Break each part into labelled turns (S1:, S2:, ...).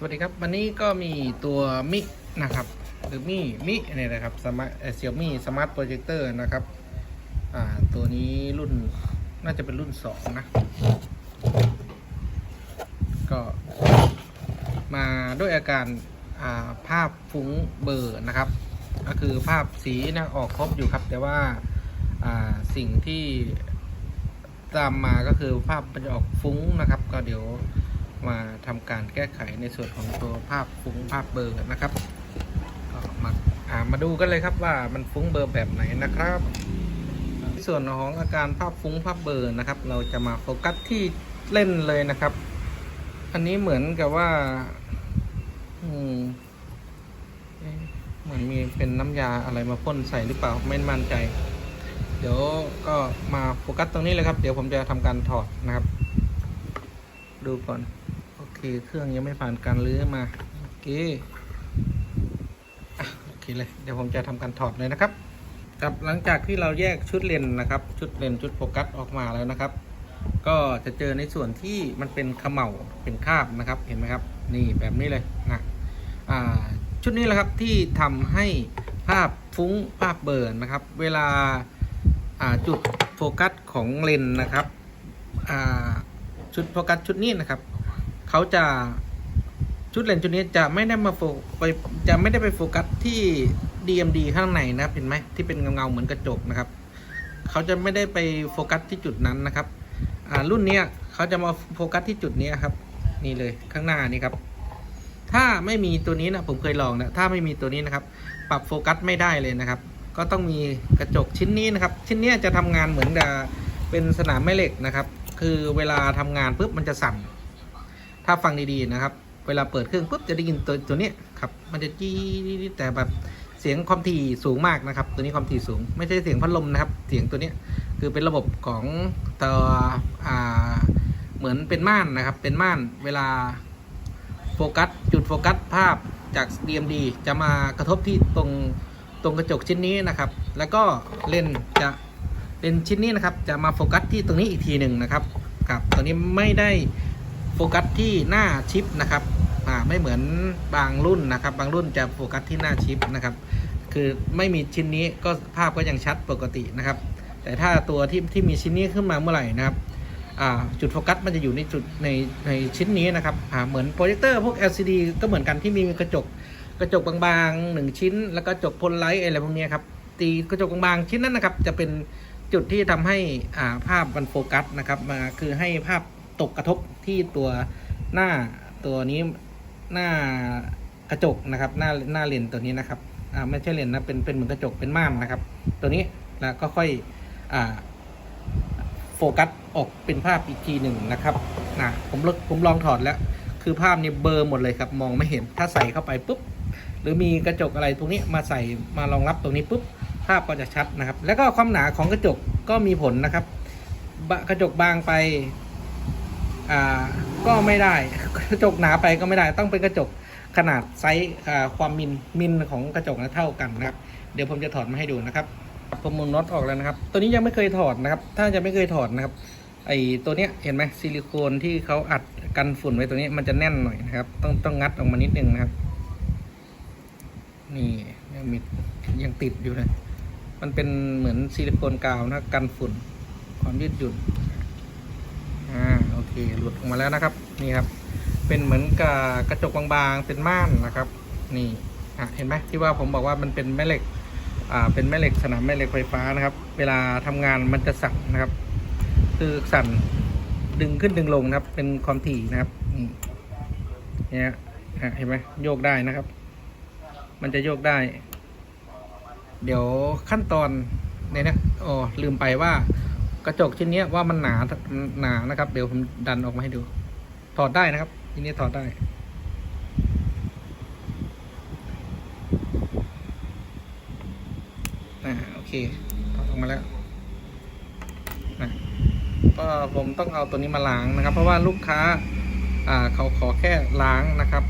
S1: สวัสดีครับ วันนี้ก็มีตัวมินะครับ หรือมิมิเนี่ยนะครับสมาร์ทเซี่ยมี่สมาร์ทโปรเจคเตอร์นะครับอ่าตัวนี้รุ่นน่าจะเป็นรุ่นสองนะ ก็มาด้วยอาการอ่าภาพฟุ้งเบลอร์นะครับ ก็คือภาพสีนะออกครบอยู่ครับ แต่ว่าอ่าสิ่งที่ตามมาก็คือภาพมันจะออกฟุ้งนะครับ ก็เดี๋ยว มาทำการแก้ไขในส่วนของตัวภาพฟุ้งภาพเบอร์นะครับก็มาามาดูกันเลยครับว่ามันฟุ้งเบอร์แบบไหนนะครับส่วนของอาการภาพฟุ้งภาพเบอร์นะครับ เราจะมาโฟกัสที่เล่นเลยนะครับ อันนี้เหมือนกับว่าอืมเหมือนมีเป็นน้ำยาอะไรมาพ่นใส่หรือเปล่าไม่มั่นใจ เดี๋ยวก็มาโฟกัสตรงนี้เลยครับ เดี๋ยวผมจะทำการถอดนะครับ ดูก่อน เค เครื่องยังไม่ผ่านการรื้อมา โอเคอโอเคเลย เดี๋ยวผมจะทำการถอดเลยนะครับครับหลังจากที่เราแยกชุดเลนนะครับ ชุดเลนชุดโฟกัสออกมาแล้วนะครับ ก็จะเจอในส่วนที่มันเป็นเขม่าเป็นคาบนะครับ เห็นไหมครับ นี่แบบนี้เลยนะชุดนี้แหละครับที่ทำให้ภาพฟุ้งภาพเบิร์นนะครับ เวลาาจุดโฟกัสของเลนนะครับชุดโฟกัสชุดนี้นะครับ เขาจะชุดเลนส์ชุดนี้จะไม่ได้มาโฟไปจะไม่ได้ไปโฟกัสที่ DMD ข้างในนะครับเห็นไหมที่เป็นเงาๆเหมือนกระจกนะครับเขาจะไม่ได้ไปโฟกัสที่จุดนั้นนะครับรุ่นนี้เขาจะมาโฟกัสที่จุดนี้ครับ นี่เลยข้างหน้านี่ครับ ถ้าไม่มีตัวนี้นะผมเคยลองนะถ้าไม่มีตัวนี้นะครับ ปรับโฟกัสไม่ได้เลยนะครับ ก็ต้องมีกระจกชิ้นนี้นะครับ ชิ้นนี้จะทำงานเหมือนกับเป็นสนามแม่เหล็กนะครับ คือเวลาทำงานปุ๊บมันจะสั่น ถ้าฟังดีๆนะครับ เวลาเปิดเครื่องปุ๊บจะได้ยินตัวตัวนี้ครับ มันจะจี้แต่แบบเสียงความถี่สูงมากนะครับ ตัวนี้ความถี่สูง ไม่ใช่เสียงพัดลมนะครับ เสียงตัวนี้คือเป็นระบบของตัวอ่าเหมือนเป็นม่านนะครับ เป็นม่านเวลาโฟกัสจุดโฟกัสภาพจาก DMD จะมากระทบที่ตรงตรงกระจกชิ้นนี้นะครับ แล้วก็เลนจะเลนชิ้นนี้นะครับ จะมาโฟกัสที่ตรงนี้อีกทีหนึ่งนะครับครับตัวนี้ไม่ได้ โฟกัสที่หน้าชิปนะครับอ่าไม่เหมือนบางรุ่นนะครับ บางรุ่นจะโฟกัสที่หน้าชิปนะครับ คือไม่มีชิ้นนี้ก็ภาพก็ยังชัดปกตินะครับ แต่ถ้าตัวที่ที่มีชิ้นนี้ขึ้นมาเมื่อไหร่นะครับอ่าจุดโฟกัสมันจะอยู่ในจุดในในชิ้นนี้นะครับเหมือนโปรเจคเตอร์พวก LCD ก็เหมือนกันที่มีกระจกกระจกบางๆหนึ่งชิ้น แล้วก็กระจกพลไลท์อะไรพวกเนี้ยครับตีกระจกบางๆชิ้นนั้นนะครับ จะเป็นจุดที่ทำให้อ่าภาพมันโฟกัสนะครับมาคือให้ภาพ ตกกระทบที่ตัวหน้าตัวนี้หน้ากระจกนะครับ หน้าหน้าเลนส์ตัวนี้นะครับอ่าไม่ใช่เลนส์นะเป็นเป็นเหมือนกระจกเป็นม่านนะครับ ตัวนี้แล้วก็ค่อยอ่าโฟกัสออกเป็นภาพอีกทีหนึ่งนะครับนะผมลผมลองถอดแล้ว คือภาพนี่เบลอร์หมดเลยครับ มองไม่เห็นถ้าใส่เข้าไปปุ๊บหรือมีกระจกอะไรตรงนี้มาใส่มารองรับตรงนี้ปุ๊บภาพก็จะชัดนะครับ แล้วก็ความหนาของกระจกก็มีผลนะครับ กระจกบางไป อ่าก็ไม่ได้กระจกหนาไปก็ไม่ได้ต้องเป็นกระจกขนาดไซส์ความมินมินของกระจกนะเท่ากันนะครับ เดี๋ยวผมจะถอดมาให้ดูนะครับผมหมุนน็อตออกแล้วนะครับ ตัวนี้ยังไม่เคยถอดนะครับ ถ้าจะไม่เคยถอดนะครับไอตัวเนี้ยเห็นไหมซิลิโคนที่เขาอัดกันฝุ่นไว้ตัวนี้มันจะแน่นหน่อยนะครับ ต้องต้องงัดออกมานิดนึงนะครับ นี่ยังมียังติดอยู่เลยมันเป็นเหมือนซิลิโคนกาวนะกันฝุ่นความยืดหยุ่น เคหลุดออกมาแล้วนะครับนี่ครับ เป็นเหมือนกับกระจกบางๆเป็นม่านนะครับ นี่อะเห็นไหมที่ว่าผมบอกว่ามันเป็นแม่เหล็กอ่าเป็นแม่เหล็กสนามแม่เหล็กไฟฟ้านะครับ เวลาทำงานมันจะสั่นนะครับ คือสั่นดึงขึ้นดึงลงนะครับ เป็นความถี่นะครับนี่เนี่ยอะเห็นไหมโยกได้นะครับ มันจะโยกได้ เดี๋ยวขั้นตอนเนี่ยนะโอ้ลืมไปว่า กระจกชิ้นนี้ว่ามันหนาหนานะครับ เดี๋ยวผมดันออกมาให้ดู ถอดได้นะครับทีนี้ถอดได้ อ่าโอเคถอดออกมาแล้วนะก็ผมต้องเอาตัวนี้มาล้างนะครับ เพราะว่าลูกค้า อ่าเขาขอแค่ล้างนะครับ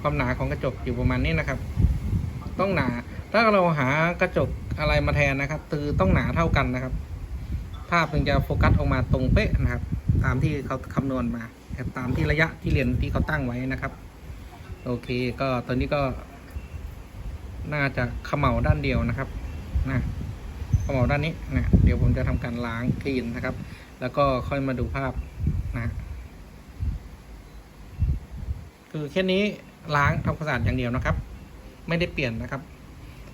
S1: ความหนาของกระจกอยู่ประมาณนี้นะครับ ต้องหนา ถ้าเราหากระจกอะไรมาแทนนะครับคือต้องหนาเท่ากันนะครับ ภาพถึงจะโฟกัสออกมาตรงเป๊ะนะครับ ตามที่เขาคำนวณมาตามที่ระยะที่เลนที่เขาตั้งไว้นะครับ โอเค ก็ตอนนี้ก็ น่าจะขม่าด้านเดียวนะครับนะขม่าด้านนี้นะเดี๋ยวผมจะทำการล้างคลีนนะครับ แล้วก็ค่อยมาดูภาพนะคือแค่นี้ล้างทำความสะอาดอย่างเดียวนะครับ ไม่ได้เปลี่ยนนะครับ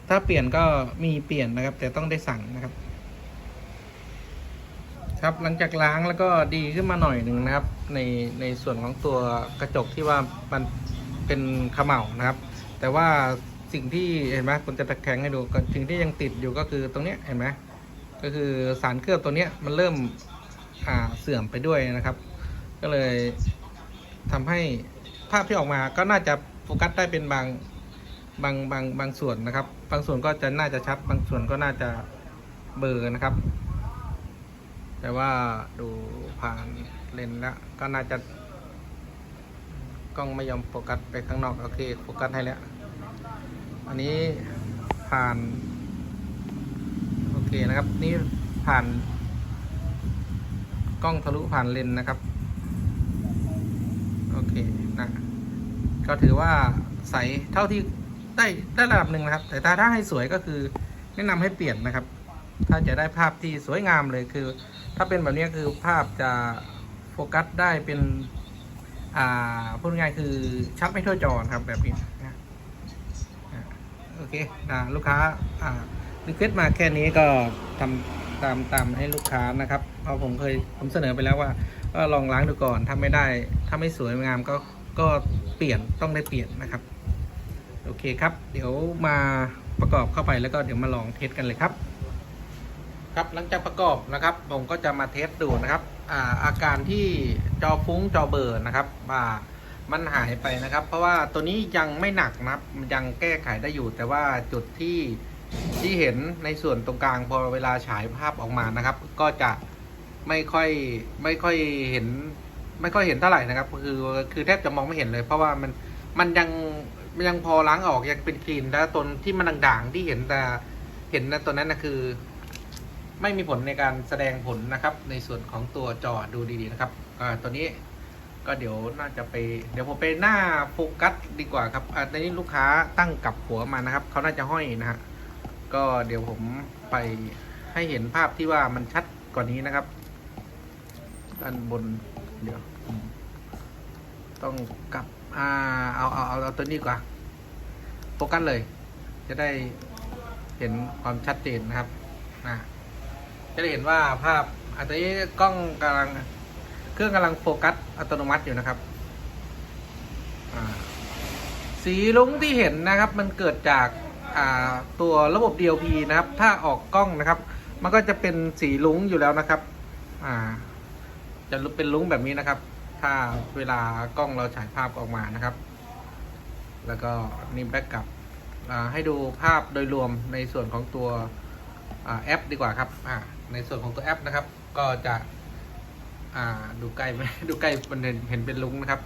S1: ถ้าเปลี่ยนก็มีเปลี่ยนนะครับ แต่ต้องได้สั่งนะครับ ครับหลังจากล้างแล้วก็ดีขึ้นมาหน่อยหนึ่งนะครับ ในในส่วนของตัวกระจกที่ว่ามันเป็นขม่านะครับ แต่ว่าสิ่งที่เห็นไหมผมจะตะแคงให้ดูสิ่งที่ยังติดอยู่ก็คือตรงเนี้ยเห็นไหมก็คือสารเคลือบตัวเนี้ยมันเริ่มอ่าเสื่อมไปด้วยนะครับ ก็เลยทำให้ภาพที่ออกมาก็น่าจะโฟกัสได้เป็นบาง บางบางบางส่วนนะครับ บางส่วนก็จะน่าจะชัด บางส่วนก็น่าจะเบลอนะครับ แต่ว่าดูผ่านเลนแล้วก็น่าจะกล้องไม่ยอมโฟกัสไปข้างนอก โอเคโฟกัสให้แล้ว อันนี้ผ่าน โอเคนะครับ นี่ผ่าน กล้องทะลุผ่านเลนนะครับ โอเคนะ ก็ถือว่าใสเท่าที่ ได้ได้ระดับหนึ่งนะครับ แต่ถ้าถ้าให้สวยก็คือแนะนำให้เปลี่ยนนะครับ ถ้าจะได้ภาพที่สวยงามเลยคือ ถ้าเป็นแบบนี้คือภาพจะโฟกัสได้เป็นอ่าพูดง่ายคือชัดไม่ทั่วจอครับแบบนี้นะโอเคอ่าลูกค้าอ่ารีเควสมาแค่นี้ก็ทำตามตามให้ลูกค้านะครับ เพราะผมเคยผมเสนอไปแล้วว่าก็ลองล้างดูก่อนถ้าไม่ได้ถ้าไม่สวยงามก็ก็เปลี่ยนต้องได้เปลี่ยนนะครับ โอเคครับ เดี๋ยวมาประกอบเข้าไปแล้วก็เดี๋ยวมาลองเทสกันเลยครับ ครับหลังจากประกอบนะครับ ผมก็จะมาเทสดูนะครับอ่าอาการที่จอฟุ้งจอเบลอร์นะครับว่ามันหายไปนะครับ เพราะว่าตัวนี้ยังไม่หนักนะครับมันยังแก้ไขได้อยู่ แต่ว่าจุดที่ที่เห็นในส่วนตรงกลางพอเวลาฉายภาพออกมานะครับ ก็จะไม่ค่อยไม่ค่อยเห็น ไม่ค่อยเห็นเท่าไหร่นะครับ คือคือแทบจะมองไม่เห็นเลย เพราะว่ามันมันยัง ยังพอล้างออกยังเป็นคลีนแล้วตนที่มันด่างๆที่เห็นแต่เห็นนะตัวนั้นนะคือ ไม่มีผลในการแสดงผลนะครับ ในส่วนของตัวจอดูดีๆนะครับตัวนี้ก็เดี๋ยวน่าจะไป เดี๋ยวผมไปหน้าโฟกัสดีกว่าครับอ่าตอนนี้ลูกค้าตั้งกลับหัวมานะครับเขาน่าจะห้อยนะฮะก็เดี๋ยวผมไปให้เห็นภาพที่ว่ามันชัดกว่านี้นะครับด้านบนเดี๋ยว ต้องกลับ อ่าเอาเอาเอาเอาตัวนี้ดีกว่าโฟกัสเลย จะได้เห็นความชัดเจนนะครับนะจะได้เห็นว่าภาพอันนี้กล้องกำลังเครื่องกำลังโฟกัสอัตโนมัติอยู่นะครับสีลุงที่เห็นนะครับ มันเกิดจากาตัวระบบ DLP นะครับ ถ้าออกกล้องนะครับ มันก็จะเป็นสีลุงอยู่แล้วนะครับจะเป็นลุงแบบนี้นะครับ ถ้าเวลากล้องเราฉายภาพออกมานะครับ แล้วก็นี่แบ็กกับให้ดูภาพโดยรวมในส่วนของตัวอแอปดีกว่าครับในส่วนของตัวแอปนะครับ ก็จะดูใกล้ไหมดูใกล้มันเห็นเห็นเป็นลุงนะครับ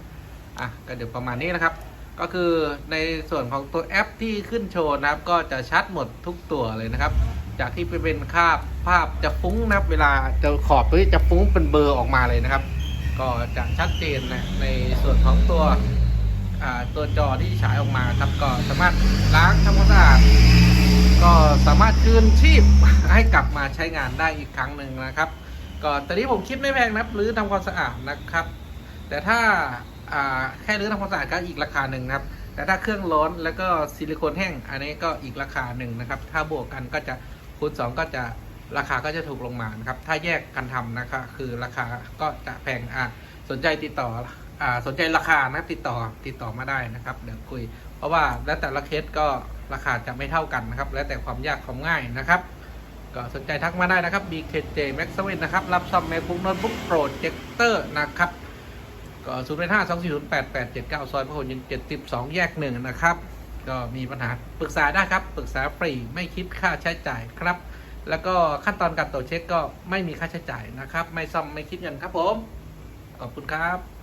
S1: อะก็เดี๋ยวประมาณนี้นะครับ ก็คือในส่วนของตัวแอปที่ขึ้นโชว์นะครับ ก็จะชัดหมดทุกตัวเลยนะครับ จากที่ไปเป็นคาบภาพจะฟุ้งนะครับ เวลาจะขอบตัวนี้จะฟุ้งเป็นเบอร์ออกมาเลยนะครับ ก็จะชัดเจนนะในส่วนของตัวตัวจอที่ฉายออกมาครับก็สามารถล้างทำความสะอาดก็สามารถคืนชีพให้กลับมาใช้งานได้อีกครั้งหนึ่งนะครับ ก็ตอนนี้ผมคิดไม่แพงนะหรือทำความสะอาดนะครับ แต่ถ้าแค่รื้อทำความสะอาดก็อีกราคาหนึ่งครับ แต่ถ้าเครื่องร้อนแล้วก็ซิลิโคนแห้ง อันนี้ก็อีกราคาหนึ่งนะครับ ถ้าบวกกันก็จะคูณสองก็จะ ราคาก็จะถูกลงมานะครับ ถ้าแยกกันทำนะครับคือราคาก็จะแพงอะสนใจติดต่ออ่าสนใจราคานะติดต่อติดต่อมาได้นะครับ เดี๋ยวคุย เพราะว่าแล้วแต่ละเคสก็ราคาจะไม่เท่ากันนะครับ แล้วแต่ความยากความง่ายนะครับ ก็สนใจทักมาได้นะครับ BKJ Max 7นะครับ รับซ่อม MacBook Notebook Projector นะครับก็0 5 2 4 0 8 8 7 9ซอยพหลโยธิน72แยกหนึ่งนะครับ ก็มีปัญหาปรึกษาได้ครับ ปรึกษาฟรีไม่คิดค่าใช้จ่ายครับ แล้วก็ขั้นตอนการตรวจเช็คก็ไม่มีค่าใช้จ่ายนะครับ ไม่ซ่อมไม่คิดเงินครับผม ขอบคุณครับ